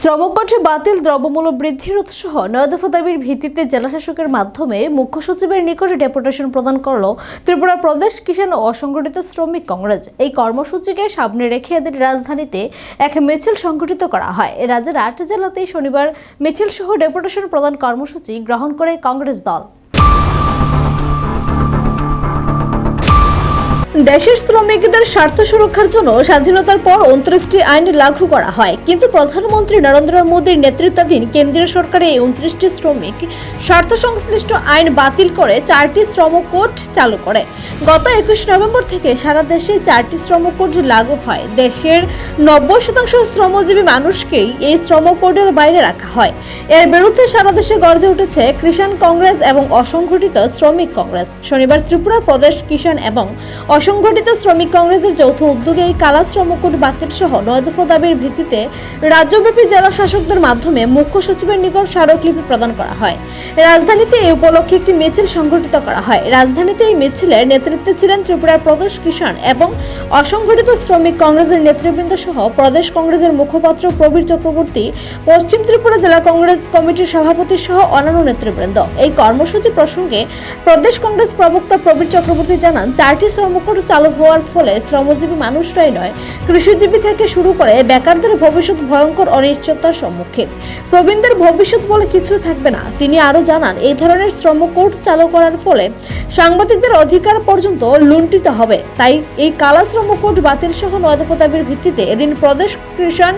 শ্রমকোঠে বাতিল দ্রব্যমূল্য বৃদ্ধির উৎসাহ নয় দফা দাবির ভিত্তিতে জেলাশাসকের মাধ্যমে মুখ্য সচিবের নিকটে ডেপুটেশন প্রদান করল ত্রিপুরা প্রদেশ কিষাণ ও অসংগঠিত শ্রমিক কংগ্রেস। এই কর্মসূচিকে সামনে রেখে এদের রাজধানীতে এক মিছিল সংগঠিত করা হয়। রাজ্যের আট জেলাতেই শনিবার মিছিল সহ ডেপুটেশন প্রদান কর্মসূচি গ্রহণ করে কংগ্রেস দল। দেশের শ্রমিকদের স্বার্থ সুরক্ষার জন্য স্বাধীনতার পর উনত্রিশটি আইন লাগু করা হয়। কিন্তু প্রধানমন্ত্রী নরেন্দ্র মোদীর নেতৃত্বাধীন কেন্দ্রীয় সরকার এই উনত্রিশটি শ্রমিক স্বার্থ সংশ্লিষ্ট আইন বাতিল করে চারটি শ্রম কোড চালু করে। গত একুশ নভেম্বর থেকে সারা দেশে চারটি শ্রম কোড লাগু হয়। দেশের নব্বই শতাংশ শ্রমজীবী মানুষকেই এই শ্রম কোডের বাইরে রাখা হয়। এর বিরুদ্ধে সারা দেশে গর্জে উঠেছে কৃষাণ কংগ্রেস এবং অসংগঠিত শ্রমিক কংগ্রেস। শনিবার ত্রিপুরা প্রদেশ কিষাণ এবং অসংগঠিত শ্রমিক কংগ্রেসের যৌথ উদ্যোগে এই কালা শ্রমকোট বাতিল সহ নয় দফা দাবির ভিত্তিতে রাজ্যব্যাপী জেলা শাসকদের মাধ্যমে মুখ্য সচিবের নিকট স্মারকলিপি প্রদান করা হয়। রাজধানীতে এই উপলক্ষে একটি মিছিল সংগঠিত করা হয়। রাজধানীতে এই মিছিলের নেতৃত্বে ছিলেন ত্রিপুরার প্রদেশ কিষাণ এবং অসংগঠিত শ্রমিক কংগ্রেসের নেতৃবৃন্দ সহ প্রদেশ কংগ্রেসের মুখপাত্র প্রবীর চক্রবর্তী, পশ্চিম ত্রিপুরা জেলা কংগ্রেস কমিটির সভাপতি সহ অন্যান্য নেতৃবৃন্দ। এই কর্মসূচি প্রসঙ্গে প্রদেশ কংগ্রেস প্রবক্তা প্রবীর চক্রবর্তী জানান, চারটি শ্রমকোট চালু হওয়ার ফলে শ্রমজীবী মানুষরাই নয়, কৃষিজীবী থেকে শুরু করে বেকারদের ভবিষ্যৎ ভয়ঙ্কর অনিশ্চয়তার সম্মুখীন। প্রবীণদের ভবিষ্যৎ বলে কিছু থাকবে না। তিনি আরও জানান, এই ধরনের শ্রম কোড চালু করার ফলে সাংবাদিকদের অধিকার পর্যন্ত লুণ্ঠিত হবে। তাই এই কালা শ্রম কোর্ট বাতিল সহ নয়দফা দাবির ভিত্তিতে এদিন প্রদেশ কৃষাণ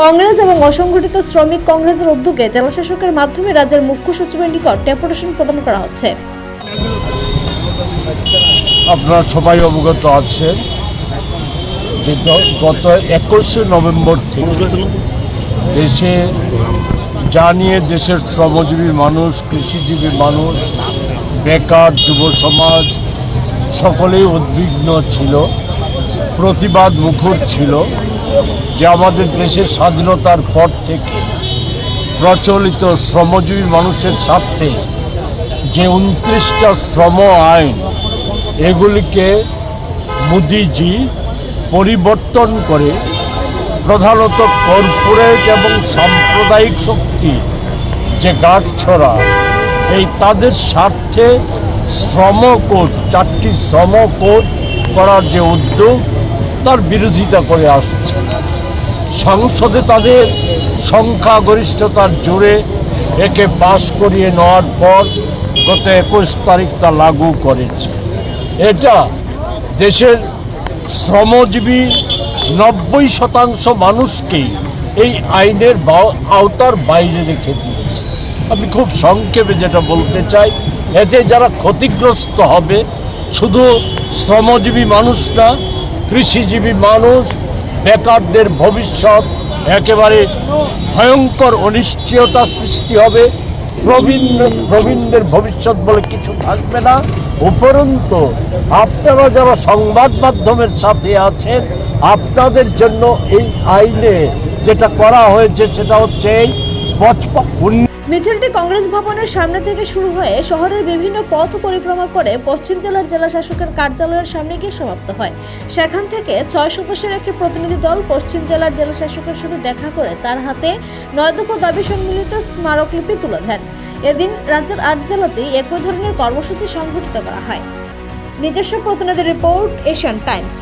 কংগ্রেস এবং অসংগঠিত শ্রমিক কংগ্রেসের উদ্যোগে জেলাশাসকের মাধ্যমে রাজ্যের মুখ্য সচিবের নিকট ডেপুটেশন প্রদান করা হচ্ছে। আপনারা সবাই অবগত আছেন যে গত একুশে নভেম্বর থেকে দেশে যা নিয়ে দেশের শ্রমজীবী মানুষ, কৃষিজীবী মানুষ, বেকার যুব সমাজ, সকলেই উদ্বিগ্ন ছিল, প্রতিবাদ মুখর ছিল যে আমাদের দেশের স্বাধীনতার পর থেকে প্রচলিত শ্রমজীবী মানুষের স্বার্থে যে উনত্রিশটা শ্রম আইন এগুলিকে মোদিজি পরিবর্তন করে প্রধানত কর্পোরেট এবং সাম্প্রদায়িক শক্তি, যে গাঁটছড়া এই তাদের স্বার্থে শ্রম কোড চারটি শ্রম কোড করার যে উদ্যোগ, তার বিরোধিতা করে আসছে। সংসদে তাদের সংখ্যাগরিষ্ঠতার জোরে একে পাশ করিয়ে নেওয়ার পর গত একুশ তারিখ তা লাগু করেছে। এটা দেশের শ্রমজীবী নব্বই শতাংশ মানুষকেই এই আইনের আওতার বাইরে রেখে দিয়েছে। আমি খুব সংক্ষেপে যেটা বলতে চাই, এতে যারা ক্ষতিগ্রস্ত হবে, শুধু শ্রমজীবী মানুষ না, কৃষিজীবী মানুষ, বেকারদের ভবিষ্যৎ, একেবারে ভয়ঙ্কর অনিশ্চয়তা সৃষ্টি হবে। প্রবীণ প্রবীণদের ভবিষ্যৎ বলে কিছু থাকবে না। উপরন্ত, আপনারা যারা সংবাদ মাধ্যমের সাথে আছেন, আপনাদের জন্য এই আইনে যেটা করা হয়েছে সেটা হচ্ছে এই পঁচপন মিছিলটি কংগ্রেস ভবনের সামনে থেকে শুরু হয়ে শহরের বিভিন্ন পথ পরিক্রমা করে পশ্চিম জেলার জেলা শাসকের কার্যালয়ের সামনে গিয়ে সমাপ্ত হয়। সেখান থেকে ছয় সদস্যের একটি প্রতিনিধি দল পশ্চিম জেলার জেলা শাসকের সাথে দেখা করে তার হাতে নয় দফা দাবি সম্মিলিত স্মারকলিপি তুলে দেন। এদিন রাজ্যের আট জেলাতেই একই ধরনের কর্মসূচি সংঘটিত করা হয়। নিজস্ব প্রতিনিধি রিপোর্ট এশিয়ান টাইমস।